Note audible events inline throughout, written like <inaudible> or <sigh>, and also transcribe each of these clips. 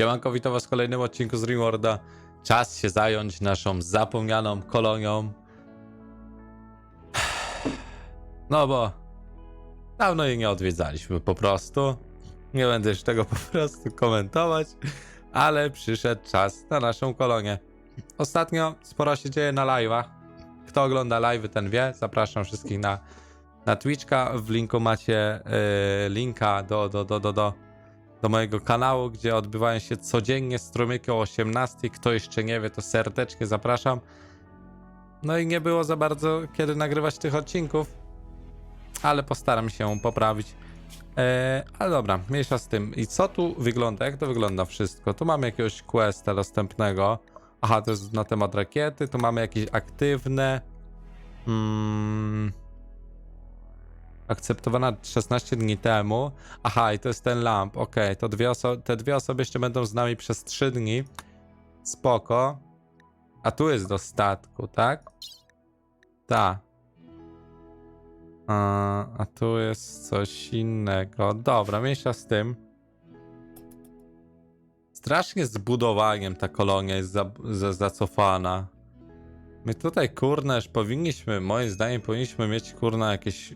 Siemanko, witam was w kolejnym odcinku z Rimworda. Czas się zająć naszą zapomnianą kolonią. No bo dawno jej nie odwiedzaliśmy po prostu. Nie będę już tego po prostu komentować, ale przyszedł czas na naszą kolonię. Ostatnio sporo się dzieje na live'ach. Kto ogląda live'y, ten wie. Zapraszam wszystkich na, na Twitchka. W linku macie yy, linka do, do, do, do, do, do mojego kanału, gdzie odbywają się codziennie strumyki o 18. Kto jeszcze nie wie, to serdecznie zapraszam. No i nie było za bardzo kiedy nagrywać tych odcinków, ale postaram się poprawić. Eee, ale dobra, mniejsza z tym. I co tu wygląda? Jak to wygląda wszystko? Tu mamy jakiegoś questa dostępnego. Aha, to jest na temat rakiety. Tu mamy jakieś aktywne. Mm, akceptowana 16 dni temu. Aha, i to jest ten lamp. Okej, to dwie oso- te dwie osoby jeszcze będą z nami przez 3 dni. Spoko. A tu jest do statku, tak? Tak. A, a tu jest coś innego. Dobra, mniejsza z tym. Strasznie z budowaniem ta kolonia jest za, za, zacofana. My tutaj, kurna, już powinniśmy, moim zdaniem, powinniśmy mieć, kurna, jakieś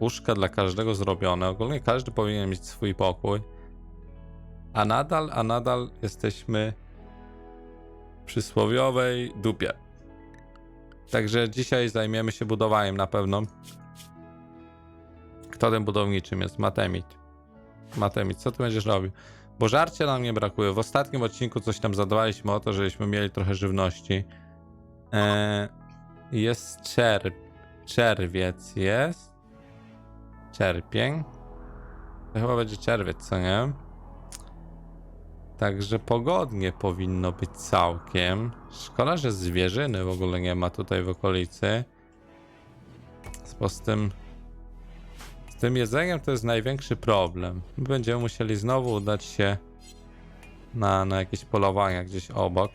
łóżka dla każdego zrobione. Ogólnie każdy powinien mieć swój pokój. A nadal, a nadal jesteśmy w przysłowiowej dupie. Także dzisiaj zajmiemy się budowaniem na pewno. Kto tym budowniczym jest? Matemit. Matemit, co ty będziesz robił? Bo żarcia nam nie brakuje. W ostatnim odcinku coś tam zadbaliśmy o to, żebyśmy mieli trochę żywności. Eee, jest czerw... czerwiec, jest. Czerpień. To chyba będzie czerwiec, co nie? Także pogodnie powinno być całkiem. Szkoda, że zwierzyny w ogóle nie ma tutaj w okolicy. Z tym, z tym jedzeniem to jest największy problem. Będziemy musieli znowu udać się na, na jakieś polowania gdzieś obok.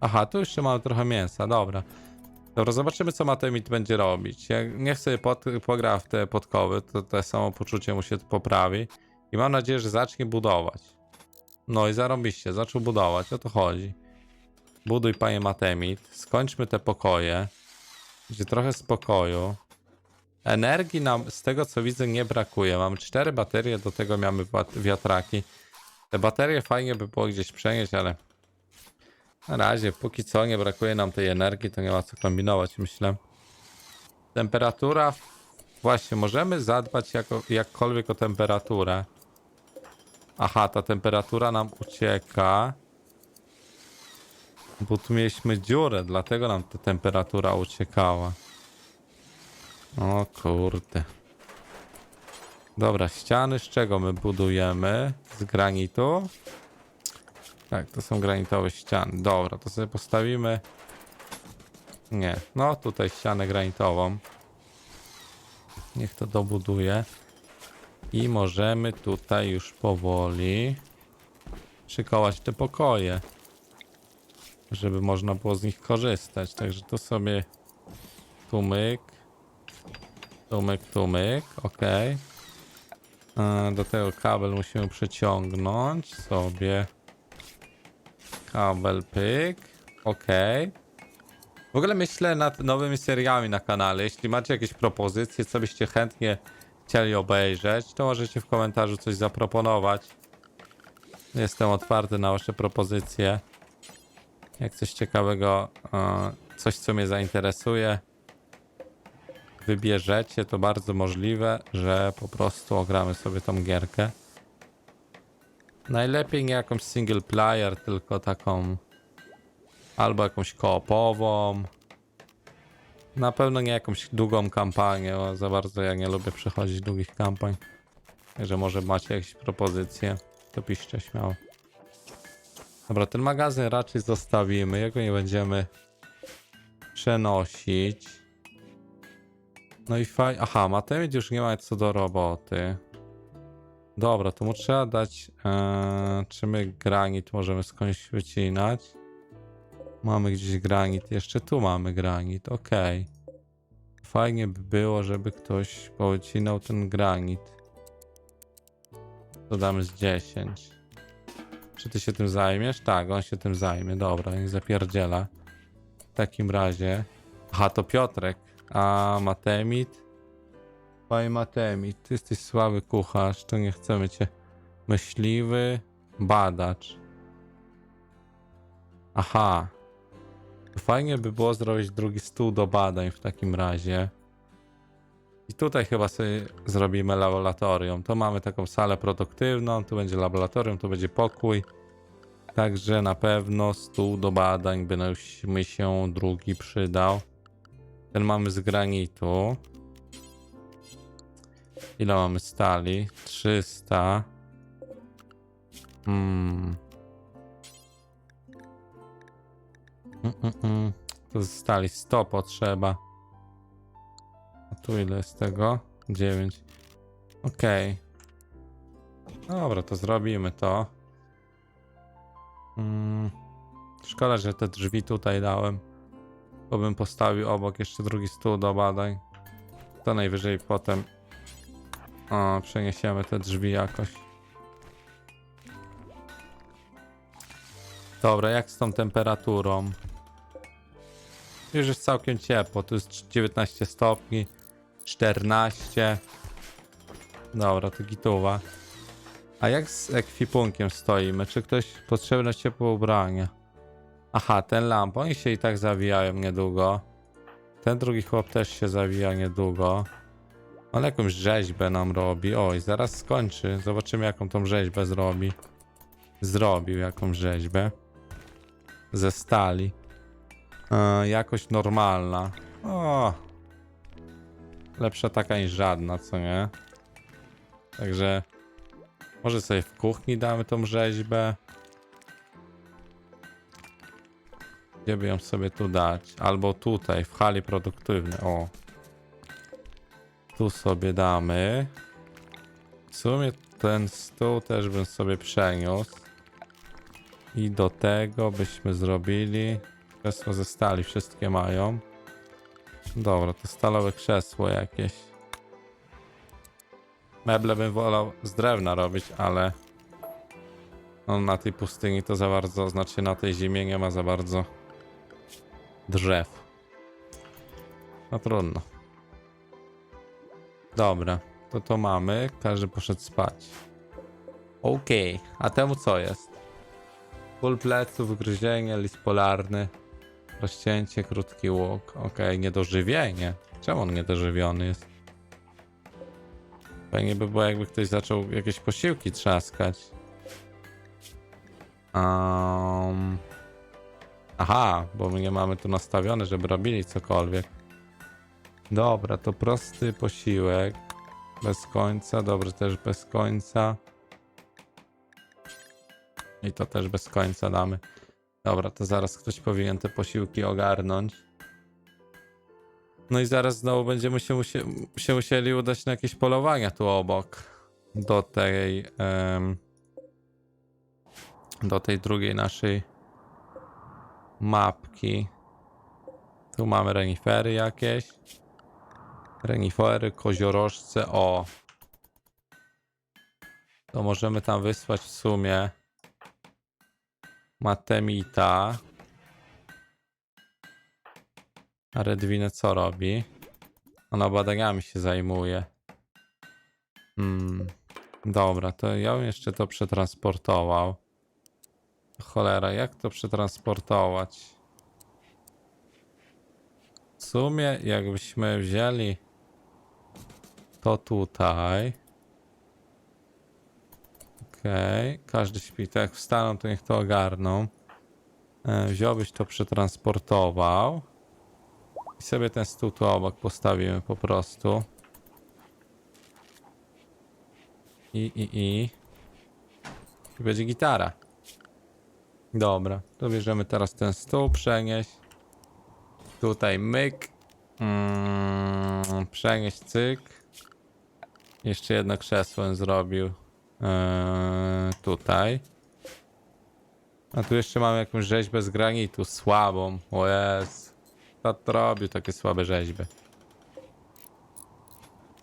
Aha, tu jeszcze mamy trochę mięsa, dobra. Dobra, zobaczymy co Matemit będzie robić. Jak niech sobie pod, pogra w te podkowy, to te samopoczucie mu się poprawi. I mam nadzieję, że zacznie budować. No i zarobiście, zaczął budować, o to chodzi. Buduj panie Matemit, skończmy te pokoje. Gdzie trochę spokoju. Energii nam z tego co widzę nie brakuje. Mamy cztery baterie, do tego mamy wiatraki. Te baterie fajnie by było gdzieś przenieść, ale na razie, póki co nie brakuje nam tej energii, to nie ma co kombinować, myślę. Temperatura. Właśnie, możemy zadbać jako, jakkolwiek o temperaturę. Aha, ta temperatura nam ucieka. Bo tu mieliśmy dziurę, dlatego nam ta temperatura uciekała. O kurde. Dobra, ściany z czego my budujemy? Z granitu? Tak, to są granitowe ściany. Dobra, to sobie postawimy. Nie, no tutaj ścianę granitową. Niech to dobuduje. I możemy tutaj już powoli szykować te pokoje. Żeby można było z nich korzystać. Także tu sobie tumyk. Tumyk, tumyk. Ok. Do tego kabel musimy przeciągnąć sobie. Kabel pyk. Ok. W ogóle myślę nad nowymi seriami na kanale. Jeśli macie jakieś propozycje, co byście chętnie chcieli obejrzeć, to możecie w komentarzu coś zaproponować. Jestem otwarty na wasze propozycje. Jak coś ciekawego, e, coś co mnie zainteresuje, wybierzecie, to bardzo możliwe, że po prostu ogramy sobie tą gierkę. Najlepiej nie jakąś single player, tylko taką albo jakąś koopową. Na pewno nie jakąś długą kampanię, bo za bardzo ja nie lubię przechodzić długich kampań. Także może macie jakieś propozycje, to piszcie śmiało. Dobra, ten magazyn raczej zostawimy, jego nie będziemy przenosić. No i faj... Aha, Matemit już nie ma co do roboty. Dobra, to mu trzeba dać. Eee, czy my granit możemy skądś wycinać? Mamy gdzieś granit. Jeszcze tu mamy granit. Okej. Fajnie by było, żeby ktoś powycinał ten granit. Dodamy z 10. czy ty się tym zajmiesz? Tak, on się tym zajmie. Dobra, nie zapierdziela. W takim razie. Aha, to Piotrek. A Matemit? Panie Matemit, ty jesteś słaby kucharz, to nie chcemy cię. Myśliwy, badacz. Aha. Fajnie by było zrobić drugi stół do badań w takim razie. I tutaj chyba sobie zrobimy laboratorium. To mamy taką salę produktywną, tu będzie laboratorium, tu będzie pokój. Także na pewno stół do badań by mi się drugi przydał. Ten mamy z granitu. Ile mamy stali? 300. Hmm. Mm, mm, mm. To z stali 100 potrzeba. A tu ile jest tego? 9. Okej. Dobra, to zrobimy to. Mm. Szkoda, że te drzwi tutaj dałem. Bo bym postawił obok jeszcze drugi stół do badań. To najwyżej potem o, przeniesiemy te drzwi jakoś. Dobra, jak z tą temperaturą? Już jest całkiem ciepło, tu jest 19 stopni, 14. Dobra, to gituwa. A jak z ekwipunkiem stoimy? Czy ktoś potrzebne ciepłe ubrania? Aha, ten lamp, oni się i tak zawijają niedługo. Ten drugi chłop też się zawija niedługo. On jakąś rzeźbę nam robi. Oj, zaraz skończy. Zobaczymy jaką tą rzeźbę zrobi. Zrobił jakąś rzeźbę. Ze stali. E, jakoś normalna. O. Lepsza taka niż żadna, co nie? Także może sobie w kuchni damy tą rzeźbę. Gdzie by ją sobie tu dać? Albo tutaj, w hali produktywnej. O. Tu sobie damy. W sumie ten stół też bym sobie przeniósł. I do tego byśmy zrobili krzesło ze stali, wszystkie mają. Dobra, to stalowe krzesło jakieś. Meble bym wolał z drewna robić, ale no, na tej pustyni to za bardzo, znaczy na tej zimie nie ma za bardzo drzew. No trudno. Dobra, to to mamy. Każdy poszedł spać. Okej, a temu co jest? Ból pleców, wygryzienie, list polarny, rozcięcie, krótki łuk. Okej, niedożywienie. Czemu on niedożywiony jest? Fajnie by było, jakby ktoś zaczął jakieś posiłki trzaskać. Um... Aha, bo my nie mamy tu nastawione, żeby robili cokolwiek. Dobra, to prosty posiłek. Bez końca, dobrze, też bez końca. I to też bez końca damy. Dobra, to zaraz ktoś powinien te posiłki ogarnąć. No i zaraz znowu będziemy się, musie się musieli udać na jakieś polowania tu obok. Do tej... em, do tej drugiej naszej mapki. Tu mamy renifery jakieś. Renifery, koziorożce, o. To możemy tam wysłać w sumie Matemita. A Redwinę co robi? Ona badaniami się zajmuje. Hmm. Dobra, to ja bym jeszcze to przetransportował. Cholera, jak to przetransportować? W sumie, jakbyśmy wzięli to tutaj. Okej, każdy śpi. Tak jak wstaną, to niech to ogarną. E, wziąłbyś to, przetransportował. I sobie ten stół tu obok postawimy po prostu. I, i, i. I będzie gitara. Dobra, to bierzemy teraz ten stół, przenieść. Tutaj myk. Mm, przenieść cyk. Jeszcze jedno krzesło zrobił. Eee, tutaj. A tu jeszcze mamy jakąś rzeźbę z granitu, słabą. O jest. Kto to robił takie słabe rzeźby?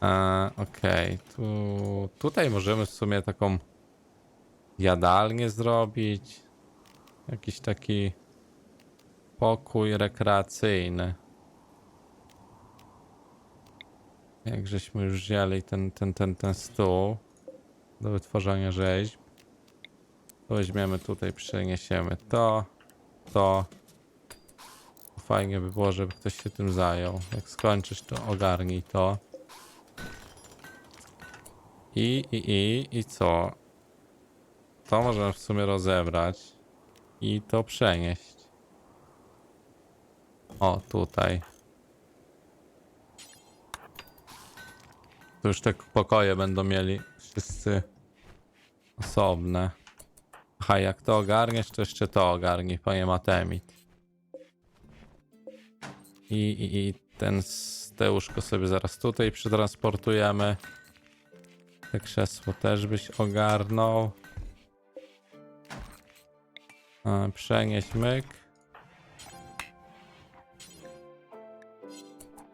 Eee, Okej, tu, tutaj możemy w sumie taką jadalnię zrobić. Jakiś taki pokój rekreacyjny. Jak żeśmy już wzięli ten, ten, ten, ten stół do wytworzenia rzeźb, to weźmiemy tutaj, przeniesiemy to, to. Fajnie by było, żeby ktoś się tym zajął. Jak skończysz, to ogarnij to. I, i, i, i co? To możemy w sumie rozebrać i to przenieść. O, tutaj. To już te pokoje będą mieli wszyscy osobne. Aha, jak to ogarniesz, to jeszcze to ogarnij, panie Matemit. I, i, i ten, te łóżko sobie zaraz tutaj przetransportujemy. Te krzesło też byś ogarnął. Przenieś myk.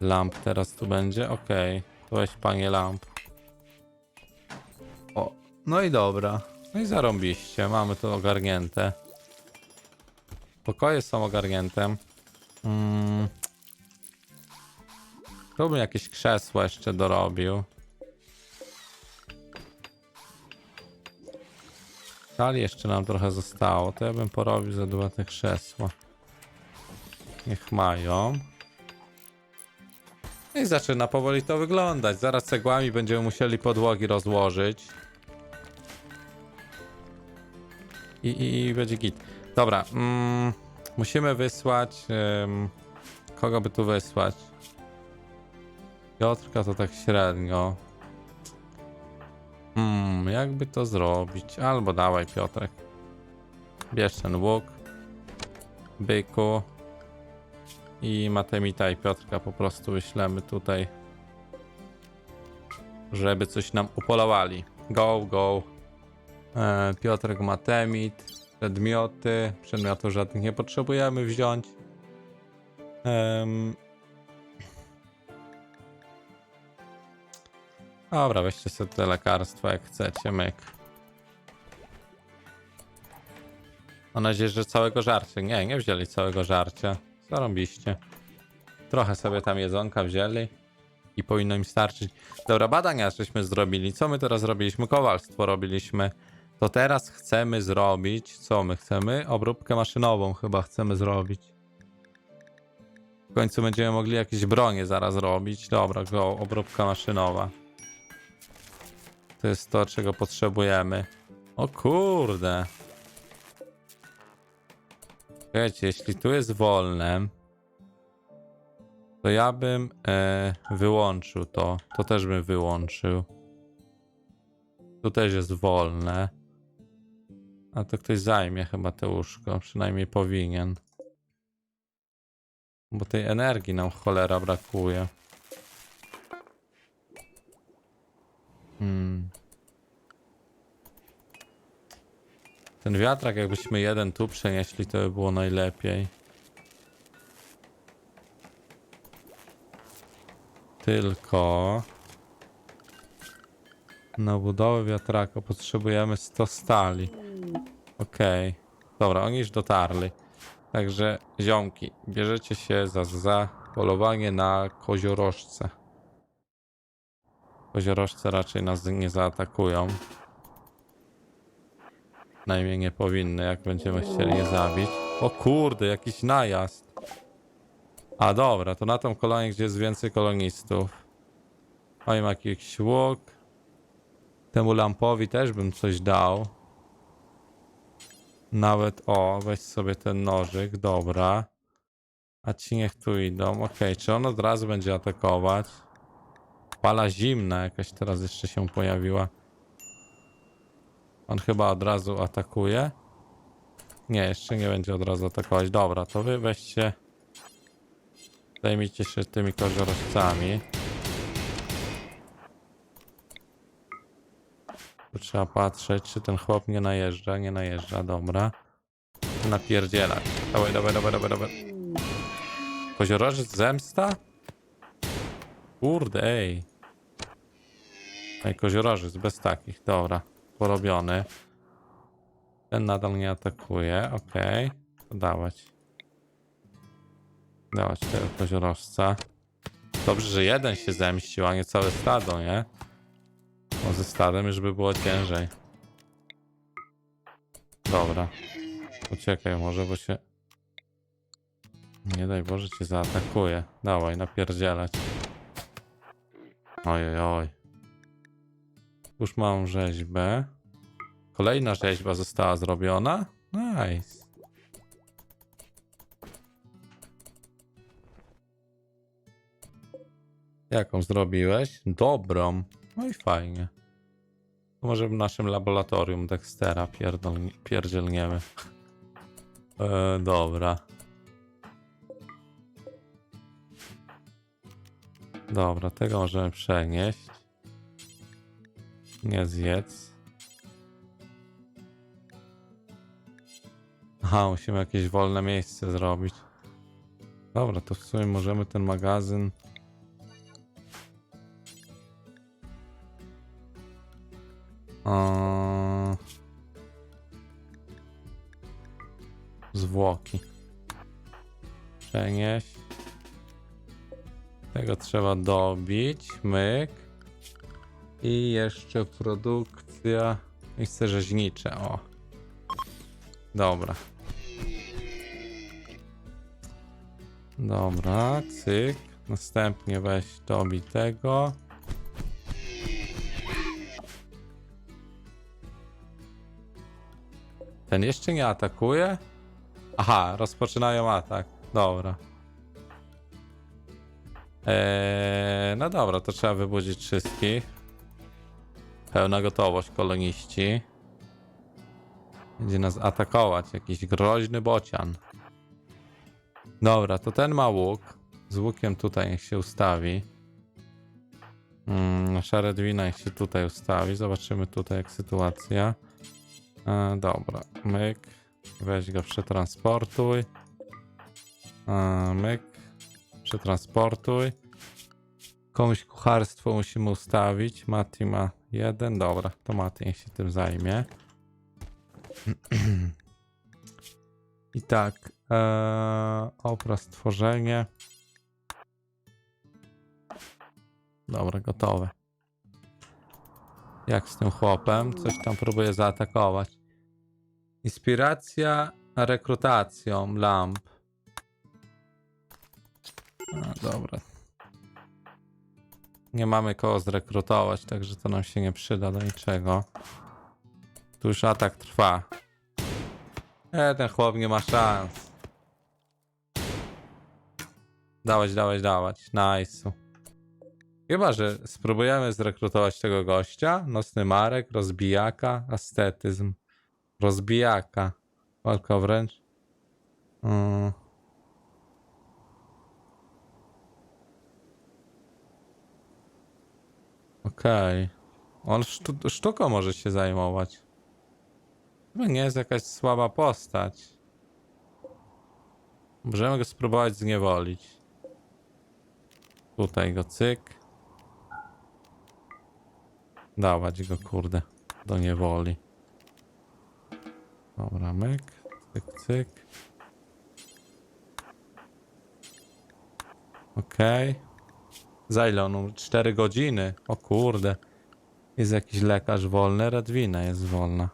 Lamp teraz tu będzie? Okej. Weź panie lamp. O, no i dobra. No i zarąbiście, mamy to ogarnięte. Pokoje są ogarnięte. Mm. Tu bym jakieś krzesło jeszcze dorobił. Stali jeszcze nam trochę zostało, to ja bym porobił za dwa te krzesła. Niech mają. I zaczyna powoli to wyglądać. Zaraz cegłami będziemy musieli podłogi rozłożyć. I, i, i będzie git. Dobra, mm, musimy wysłać. kogo by tu wysłać? Piotrka to tak średnio. Hmm, jakby to zrobić? Albo dawaj Piotrek. Bierz ten łuk. Byku. I Matemita i Piotrka po prostu wyślemy tutaj. Żeby coś nam upolowali. Go, go. E, Piotrek Matemit. Przedmioty. Przedmiotów żadnych nie potrzebujemy wziąć. Em, Dobra, weźcie sobie te lekarstwa jak chcecie, myk. Mam nadzieję, że całego żarcia. Nie, nie wzięli całego żarcia. Zarąbiście. Trochę sobie tam jedzonka wzięli i powinno im starczyć. Dobra, badania żeśmy zrobili. Co my teraz robiliśmy? Kowalstwo robiliśmy. To teraz chcemy zrobić. Co my chcemy? Obróbkę maszynową chyba chcemy zrobić. W końcu będziemy mogli jakieś bronie zaraz robić. Dobra, go, obróbka maszynowa. To jest to, czego potrzebujemy. O kurde. Wiecie, jeśli tu jest wolne, to ja bym e, wyłączył to. To też bym wyłączył. Tu też jest wolne. A to ktoś zajmie chyba te łóżko. Przynajmniej powinien. Bo tej energii nam cholera brakuje. Hmm. Ten wiatrak, jakbyśmy jeden tu przenieśli, to by było najlepiej. Tylko na budowę wiatraka potrzebujemy 100 stali. Okej. Dobra, oni już dotarli. Także ziomki, bierzecie się za, za polowanie na koziorożce. Koziorożce raczej nas nie zaatakują. Najmniej nie powinny, jak będziemy chcieli je zabić. O kurde, jakiś najazd. A dobra, to na tą kolonię, gdzie jest więcej kolonistów. Oj, ma jakiś łuk. Temu lampowi też bym coś dał. Nawet, o, weź sobie ten nożyk, dobra. A ci niech tu idą. Okej, czy on od razu będzie atakować? Fala zimna jakaś teraz jeszcze się pojawiła. On chyba od razu atakuje. Nie, jeszcze nie będzie od razu atakować. Dobra, to wy weźcie. Zajmijcie się tymi koziorożcami. Tu trzeba patrzeć, czy ten chłop nie najeżdża. Nie najeżdża, dobra. Napierdzielać. Dawaj, dawaj, dawaj, dawaj, dawaj. Koziorożec zemsta? Kurde, ej. Ej, koziorożec bez takich, dobra. Porobiony. Ten nadal nie atakuje, okej. To dawać. Dawać tego koziorożca. Dobrze, że jeden się zemścił, a nie całe stado, nie? Bo ze stadem już by było ciężej. Dobra. Uciekaj może, bo się... Nie daj Boże cię zaatakuje. Dawaj, napierdzielać. Ojej, oj. Już mam rzeźbę. Kolejna rzeźba została zrobiona. Nice. Jaką zrobiłeś? Dobrą. No i fajnie. To Może w naszym laboratorium Dextera pierdzielniemy. E, dobra. Dobra, tego możemy przenieść. Nie zjedz. Aha, musimy jakieś wolne miejsce zrobić. Dobra, to w sumie możemy ten magazyn. Zwłoki. Przenieść. Tego trzeba dobić. Myk. I jeszcze produkcja. Miejsce rzeźnicze. O. Dobra. Dobra, cyk. Następnie weź dobij tego. Ten jeszcze nie atakuje? Aha, rozpoczynają atak. Dobra. Eee, no dobra, to trzeba wybudzić wszystkich. Pełna gotowość, koloniści. Będzie nas atakować jakiś groźny bocian. Dobra, to ten ma łuk. Z łukiem tutaj niech się ustawi. Mm, Sharedwina niech się tutaj ustawi. Zobaczymy tutaj jak sytuacja. E, dobra, myk. Weź go, przetransportuj. E, myk. Przetransportuj. Komuś kucharstwo musimy ustawić. Mati ma jeden. Dobra, to niech się tym zajmie. <clears throat> I tak. E, obraz tworzenie. Dobra, gotowe. Jak z tym chłopem? Coś tam próbuje zaatakować. Inspiracja rekrutacją lamp. A, dobra. Nie mamy kogo zrekrutować, także to nam się nie przyda do niczego. Tu już atak trwa. E, ten chłop nie ma szans. Dawać, dawać, dawać. Nice. Chyba, że spróbujemy zrekrutować tego gościa. Nocny Marek, rozbijaka, ascetyzm. Rozbijaka. Walka wręcz. Mm. Okej. On sztu sztuką może się zajmować. Chyba nie jest jakaś słaba postać. Możemy go spróbować zniewolić. Tutaj go cyk. Dawać go, kurde, do niewoli. Dobra, myk, cyk, cyk. Okej. Za ile on? 4 godziny? O kurde. Jest jakiś lekarz wolny? Redwina jest wolna.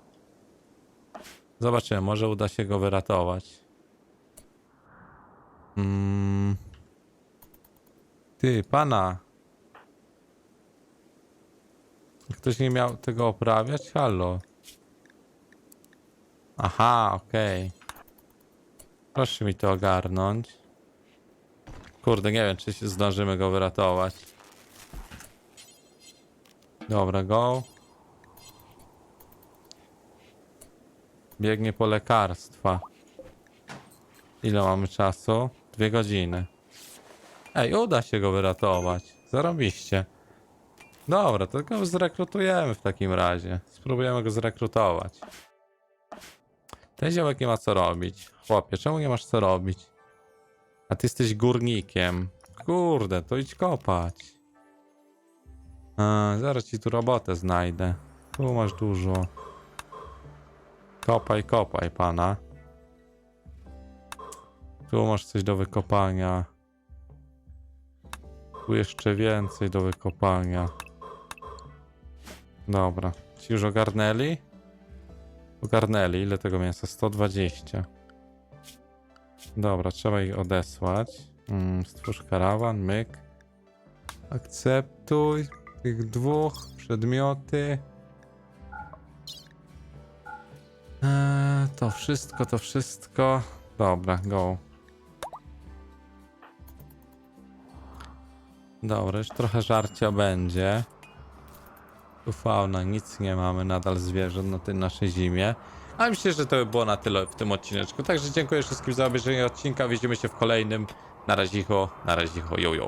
Zobaczymy, może uda się go wyratować. Mm. Ty, pana. Ktoś nie miał tego oprawiać? Halo. Aha, okej. Proszę mi to ogarnąć. Kurde, nie wiem, czy się zdążymy go wyratować. Dobra, go. Biegnie po lekarstwa. Ile mamy czasu? Dwie godziny. Ej, uda się go wyratować. Zarobiście. Dobra, to go zrekrutujemy w takim razie. Spróbujemy go zrekrutować. Ten ziołek nie ma co robić. Chłopie, czemu nie masz co robić? A ty jesteś górnikiem. Kurde, to idź kopać. Zaraz ci tu robotę znajdę. Tu masz dużo. Kopaj, kopaj pana. Tu masz coś do wykopania. Tu jeszcze więcej do wykopania. Dobra. Ci już ogarnęli? Ogarnęli. Ile tego mięsa? 120. Dobra, trzeba ich odesłać. Mm, stwórz karawan, myk. Akceptuj tych dwóch przedmioty. Eee, to wszystko, to wszystko. Dobra, go. Dobra, już trochę żarcia będzie. Tu fauna, nic nie mamy, nadal zwierząt na tej naszej zimie. A myślę, że to by było na tyle w tym odcineczku. Także dziękuję wszystkim za obejrzenie odcinka. Widzimy się w kolejnym. Na razie, na razie, yo, yo.